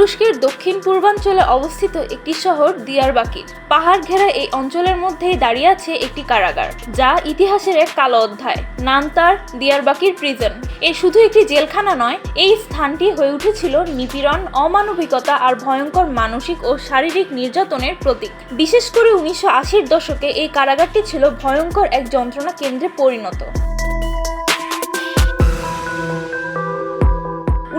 তুরস্কের দক্ষিণ পূর্বাঞ্চলে অবস্থিত একটি শহর দিয়ারবাকির পাহাড় ঘেরা এই অঞ্চলের মধ্যেই দাঁড়িয়ে আছে একটি কারাগার, যা ইতিহাসের এক কালো অধ্যায়, নাম তার দিয়ারবাকির প্রিজন এ শুধু একটি জেলখানা নয়, এই স্থানটি হয়ে উঠেছিল নিপীড়ন, অমানবিকতা আর ভয়ঙ্কর মানসিক ও শারীরিক নির্যাতনের প্রতীক। বিশেষ করে উনিশশো দশকে এই কারাগারটি ছিল ভয়ঙ্কর এক যন্ত্রণা কেন্দ্রে পরিণত।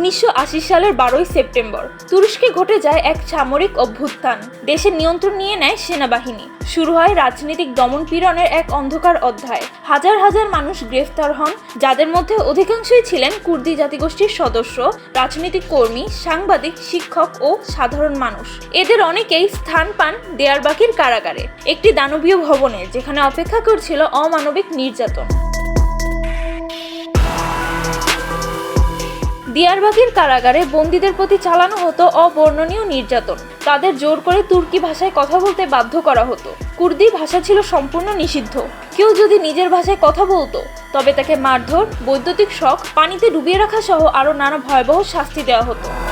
উনিশশো আশি সালের বারোই সেপ্টেম্বর। তুরস্কে ঘটে যায় এক সামরিক অভ্যুত্থান। দেশের নিয়ন্ত্রণ নিয়ে নেয় সেনাবাহিনী। শুরু হয় রাজনৈতিক দমন পীড়নের এক অন্ধকার অধ্যায়। হাজার হাজার মানুষ গ্রেফতার হন, যাদের মধ্যে অধিকাংশই ছিলেন কুর্দি জাতিগোষ্ঠীর সদস্য, রাজনৈতিক কর্মী, সাংবাদিক, শিক্ষক ও সাধারণ মানুষ। এদের অনেকেই স্থান পান দেয়ারবাকির কারাগারে, একটি দানবীয় ভবনে, যেখানে অপেক্ষা করছিল অমানবিক নির্যাতন। দিয়ারবাকির কারাগারে বন্দীদের প্রতি চালানো হতো অবর্ণনীয় নির্যাতন। তাদের জোর করে তুর্কি ভাষায় কথা বলতে বাধ্য করা হতো। কুর্দি ভাষা ছিল সম্পূর্ণ নিষিদ্ধ। কেউ যদি নিজের ভাষায় কথা বলতো, তবে তাকে মারধর, বৈদ্যুতিক শখ পানিতে ডুবিয়ে রাখা সহ আরও নানা ভয়াবহ শাস্তি দেওয়া হতো।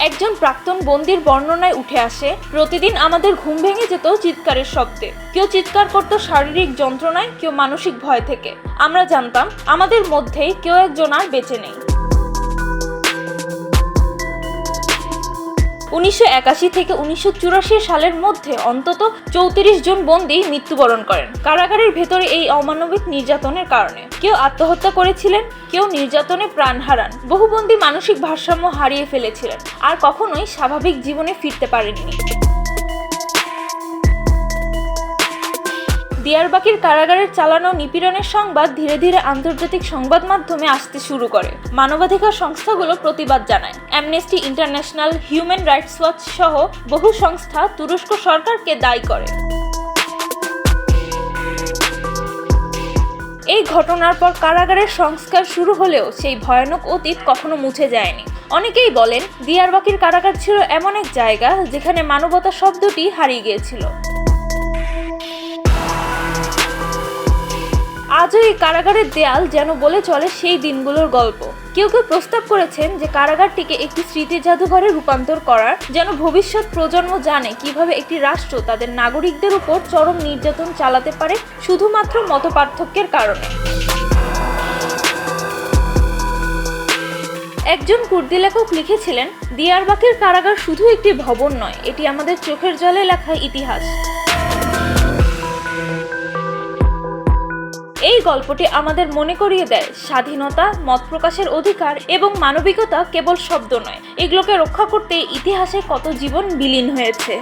একজন প্রাক্তন বন্দির বর্ণনায় উঠে আসে, প্রতিদিন আমাদের ঘুম ভেঙে যেত চিৎকারের শব্দে। কেউ চিৎকার করতো শারীরিক যন্ত্রণায়, কেউ মানসিক ভয় থেকে। আমরা জানতাম, আমাদের মধ্যেই কেউ একজন আর বেঁচে নেই। উনিশশো একাশি থেকে উনিশশো চুরাশি সালের মধ্যে অন্তত চৌত্রিশ জন বন্দী মৃত্যুবরণ করেন। কারাগারের ভেতরে এই অমানবিক নির্যাতনের কারণে। কেউ আত্মহত্যা করেছিলেন, কেউ নির্যাতনে প্রাণ হারান। বহু বন্দী মানসিক ভারসাম্য হারিয়ে ফেলেছিলেন, আর কখনোই স্বাভাবিক জীবনে ফিরতে পারেননি। দিয়ারবাকির কারাগারের চালানো নিপীড়নের সংবাদ ধীরে ধীরে আন্তর্জাতিক সংবাদ মাধ্যমে আসতে শুরু করে। মানবাধিকার সংস্থাগুলো প্রতিবাদ জানায়। Amnesty International Human Rights Watch সহ বহু সংস্থা তুরস্ক সরকারকে দায়ী করে। এই ঘটনার পর কারাগারের সংস্কার শুরু হলেও সেই ভয়ানক অতীত কখনো মুছে যায়নি। অনেকেই বলেন, দিয়ারবাকির কারাগার ছিল এমন এক জায়গা যেখানে মানবতা শব্দটি হারিয়ে গিয়েছিল। আজও এই কারাগারের দেয়াল যেন বলে চলে সেই দিনগুলোর গল্প। কেউ কেউ প্রস্তাব করেছেন যে কারাগারটিকে একটি স্মৃতি জাদুঘরে রূপান্তর করার, যেন ভবিষ্যৎ প্রজন্ম জানে কীভাবে একটি রাষ্ট্র তাদের নাগরিকদের উপর চরম নির্যাতন চালাতে পারে শুধুমাত্র মতপার্থক্যের কারণে। একজন কুর্দি লেখক লিখেছিলেন, দিয়ারবাকির কারাগার শুধু একটি ভবন নয়, এটি আমাদের চোখের জলে লেখা ইতিহাস। এই গল্পটি আমাদের মনে করিয়ে দেয়। স্বাধীনতা, মত প্রকাশের অধিকার এবং মানবিকতা কেবল শব্দ নয়। এগুলোকে রক্ষা করতে ইতিহাসে কত জীবন বিলীন হয়েছে।